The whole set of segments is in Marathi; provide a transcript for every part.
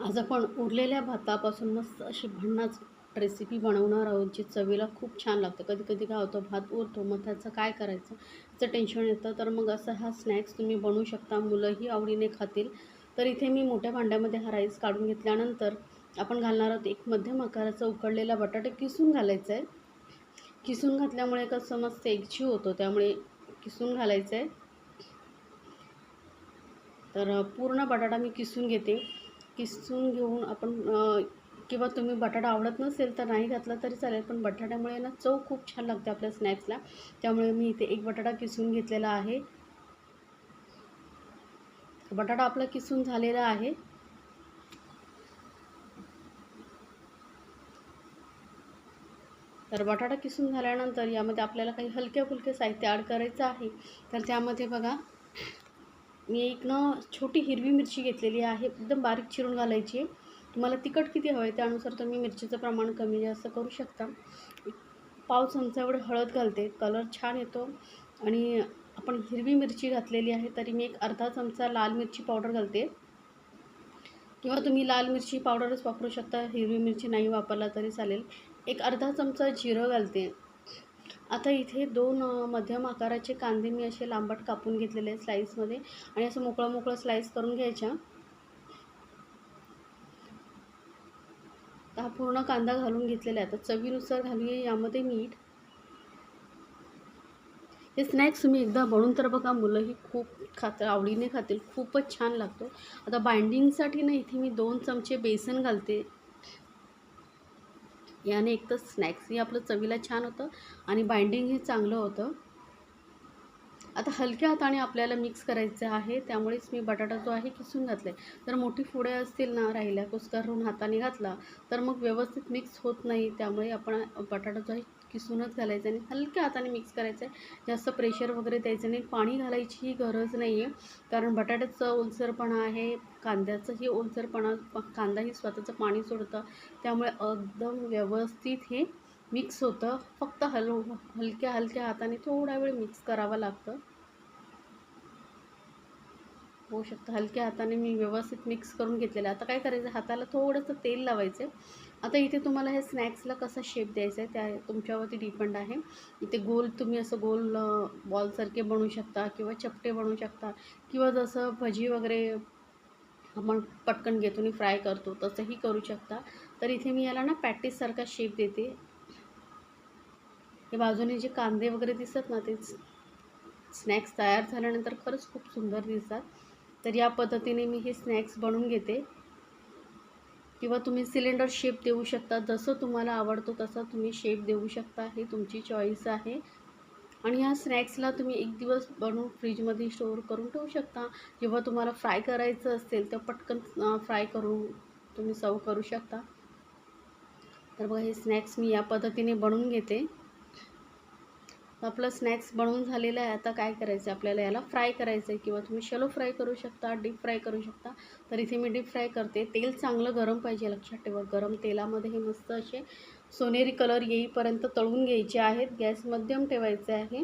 आज आपण उरलेल्या भातापासून मस्त अशी भन्नाच रेसिपी बनवणार आहोत जी चवीला खूप छान लागतं. कधी कधी काय होतं भात उरतो मग त्याचं काय करायचं? त्याचं टेन्शन येतं. तर मग असं हा स्नॅक्स तुम्ही बनवू शकता मुलंही आवडीने खातील. तर इथे मी मोठ्या भांड्यामध्ये हा राईस काढून घेतल्यानंतर आपण घालणार आहोत एक मध्यम आकाराचा उकडलेला बटाटा किसून घालायचा आहे. किसून घातल्यामुळे कसं मस्त एकजीव होतो त्यामुळे किसून घालायचं आहे. तर पूर्ण बटाटा मी किसून घेते. किसून घेऊन आपण किंवा तुम्ही बटाटा आवडत नसेल तर नाही घातला तरी चालेल पण बटाट्यामुळे ना चव खूप छान लागते आपल्या स्नॅक्सला. त्यामुळे मी इथे एक बटाटा किसून घेतलेला आहे. बटाटा आपला किसून झालेला आहे. तर बटाटा किसून झाल्यानंतर यामध्ये आपल्याला काही हलक्या फुलके साहित्य ॲड करायचं आहे. तर त्यामध्ये बघा मी एक ना छोटी हिरवी मिरची घेतलेली आहे एकदम बारीक चिरून घालायची आहे. तुम्हाला तिखट किती हवं आहे त्यानुसार तुम्ही मिरचीचं प्रमाण कमी जास्त करू शकता. पाव चमचा एवढं हळद घालते कलर छान येतो. आणि आपण हिरवी मिरची घातलेली आहे तरी मी एक अर्धा चमचा लाल मिरची पावडर घालते. किंवा तुम्ही लाल मिरची पावडरच वापरू शकता हिरवी मिरची नाही वापरला तरी चालेल. एक अर्धा चमचा जिरं घालते. आता इथे दोन मध्यम आकाराचे कांदे मी असे लांबट कापून घेतलेले आहेत स्लाईसमध्ये आणि असं मोकळं मोकळं स्लाईस करून घ्यायच्या. हा पूर्ण कांदा घालून घेतलेला आहे. आता चवीनुसार घालूया यामध्ये मीठ. हे स्नॅक्स तुम्ही एकदा बनवून तर बघा मुलंही खूप खात आवडीने खातील. खूपच छान लागतो. आता बाइंडिंगसाठी ना इथे मी दोन चमचे बेसन घालते. याने एक तर स्नॅक्सही आपलं चवीला छान होतं आणि बाइंडिंगही चांगलं होतं. आता हलक्या हाताने आपल्याला मिक्स करायचं आहे. त्यामुळेच मी बटाटा जो आहे किसून घातला आहे जर मोठी फुड्या असतील ना राहिल्या कुस्करून हाताने घातला तर मग व्यवस्थित मिक्स होत नाही. त्यामुळे आपण बटाटा जो आहे किसूनच घालायचा आणि हलक्या हाताने मिक्स करायचं आहे. जास्त प्रेशर वगैरे द्यायचं नाही. पाणी घालायची गरज नाही आहे कारण बटाट्याचं ओलसरपणा आहे. कांद्याचंही ओलसरपणा कांदाही स्वतःचं पाणी सोडतं. त्यामुळे एकदम व्यवस्थित हे मिक्स होतं. फक्त हल हलक्या हलक्या हाताने थोडा वेळ मिक्स करावं लागतं. होऊ शकतं. हलक्या हाताने मी व्यवस्थित मिक्स करून घेतलेलं आता काय करायचं? हाताला थोडंसं तेल लावायचं आता इथे तुम्हाला हे स्नॅक्सला कसा शेप द्यायचा आहे त्या तुमच्यावरती डिपेंड आहे. इथे गोल तुम्ही असं गोल बॉलसारखे बनवू शकता किंवा चपटे बनवू शकता किंवा जसं भजी वगैरे आपण पटकन घेतो आणि फ्राय करतो तसंही करू शकता. तर इथे मी याला ना पॅटीससारखा शेप देते. हे बाजूने जे कांदे वगैरे दिसतात ना ते स्नॅक्स तयार झाल्यानंतर खरंच खूप सुंदर दिसतात. तर या पद्धतीने मी हे स्नॅक्स बनवून घेते. किंवा तुम्ही सिलेंडर शेप देऊ शकता जसं तुम्हाला आवडतो तसा तुम्ही शेप देऊ शकता हे तुमची चॉईस आहे. आणि ह्या स्नॅक्सला तुम्ही एक दिवस बनवून फ्रीजमध्ये स्टोअर करून ठेवू शकता. जेव्हा तुम्हाला फ्राय करायचं असेल तर पटकन फ्राय करून तुम्ही सर्व करू शकता. तर बघा हे स्नॅक्स मी या पद्धतीने बनवून घेते. आपलं स्नॅक्स बनवून झालेलं आहे. आता काय करायचं आहे आपल्याला याला फ्राय करायचं आहे किंवा तुम्ही शेलो फ्राय करू शकता डीप फ्राय करू शकता. तर इथे मी डीप फ्राय करते. तेल चांगलं गरम पाहिजे लक्षात ठेवा. गरम तेलामध्ये हे मस्त असे सोनेरी कलर येईपर्यंत तळून घ्यायचे आहेत. गॅस मध्यम ठेवायचे आहे.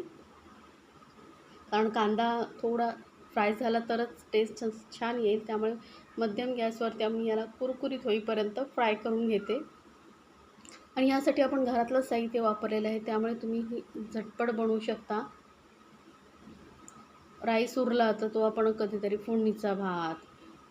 कारण कांदा थोडा फ्राय झाला तरच टेस्ट छान येईल. त्यामुळे मध्यम गॅसवरती आम्ही याला कुरकुरीत होईपर्यंत फ्राय करून घेते. आणि ह्यासाठी आपण घरातलं साहित्य वापरलेलं आहे. त्यामुळे तुम्ही ही झटपट बनवू शकता. राईस उरला तर तो आपण कधीतरी फोडणीचा भात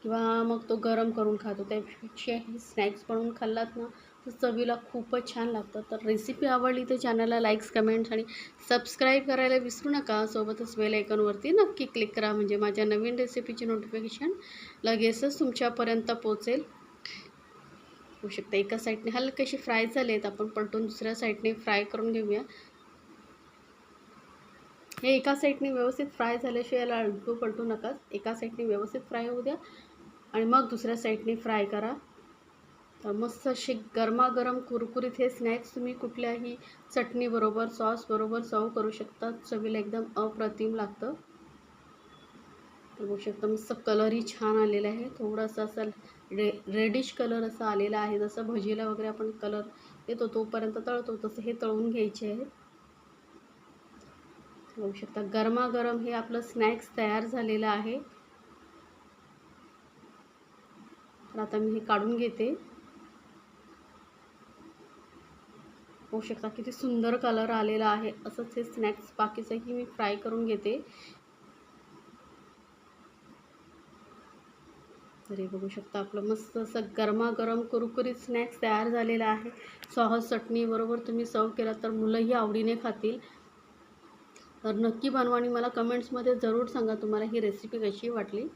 किंवा मग तो गरम करून खातो. त्यापेक्षा हे स्नॅक्स बनवून खाल्लात ना तर चवीला खूपच छान लागतं तर रेसिपी आवडली तर चॅनलला लाईक्स कमेंट्स आणि सबस्क्राईब करायला विसरू नका. सोबतच बेल आयकॉनवरती नक्की क्लिक करा. म्हणजे माझ्या नवीन रेसिपीची नोटिफिकेशन लगेचच तुमच्यापर्यंत पोचेल होऊ शकतं. एका साईडने हलकेशी फ्राय झाले आहेत आपण पलटून दुसऱ्या साईडने फ्राय करून घेऊया. हे एका साईडने व्यवस्थित फ्राय झाल्याशिवाय याला अडकू पलटू नका. एका साईडने व्यवस्थित फ्राय होऊ द्या. आणि मग दुसऱ्या साईडने फ्राय करा. तर मस्त असे गरमागरम कुरकुरीत हे स्नॅक्स तुम्ही कुठल्याही चटणीबरोबर सॉसबरोबर सर्व करू शकता. चवीला एकदम अप्रतिम लागतं. तर बघू शकता मस्त कलरही छान आलेला आहे. थोडासा असा रे रेडिश कलर असा आलेला आहे. जसं भजीला वगैरे आपण कलर येतो तोपर्यंत तळतो. तसं हे तळून घ्यायचे आहे. बघू शकता गरमागरम हे आपलं स्नॅक्स तयार झालेलं आहे. तर आता मी हे काढून घेते. होऊ शकता किती सुंदर कलर आलेला आहे. असंच हे स्नॅक्स बाकीचंही मी फ्राय करून घेते. तर हे बघू शकता आपलं मस्त असं गरमागरम कुरकुरीत स्नॅक्स तयार झालेला आहे. सॉस चटणीबरोबर तुम्ही सर्व केला तर मुलंही आवडीने खातील. तर नक्की बनवा आणि मला कमेंट्समध्ये जरूर सांगा तुम्हाला ही रेसिपी कशी वाटली.